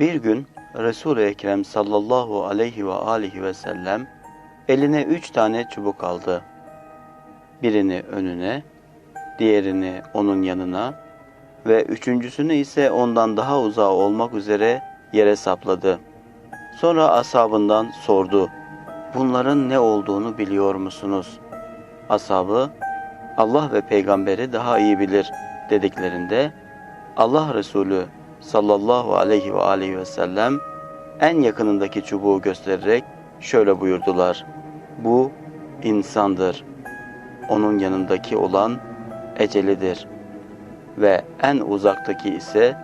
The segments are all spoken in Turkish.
Bir gün Resul-i Ekrem sallallahu aleyhi ve aleyhi ve sellem eline üç tane çubuk aldı. Birini önüne, diğerini onun yanına ve üçüncüsünü ise ondan daha uzağa olmak üzere yere sapladı. Sonra ashabından sordu. Bunların ne olduğunu biliyor musunuz? Ashabı Allah ve peygamberi daha iyi bilir dediklerinde Allah Resulü sallallahu aleyhi ve aleyhi ve sellem en yakınındaki çubuğu göstererek şöyle buyurdular. Bu insandır. Onun yanındaki olan ecelidir. Ve en uzaktaki ise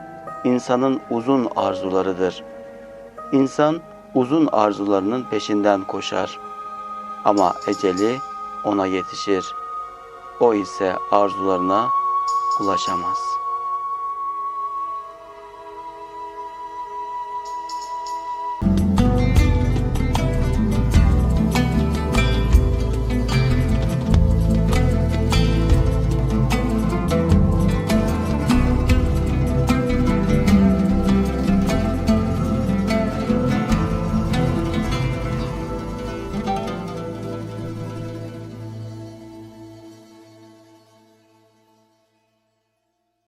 insanın uzun arzularıdır. İnsan uzun arzularının peşinden koşar. Ama eceli ona yetişir. O ise arzularına ulaşamaz.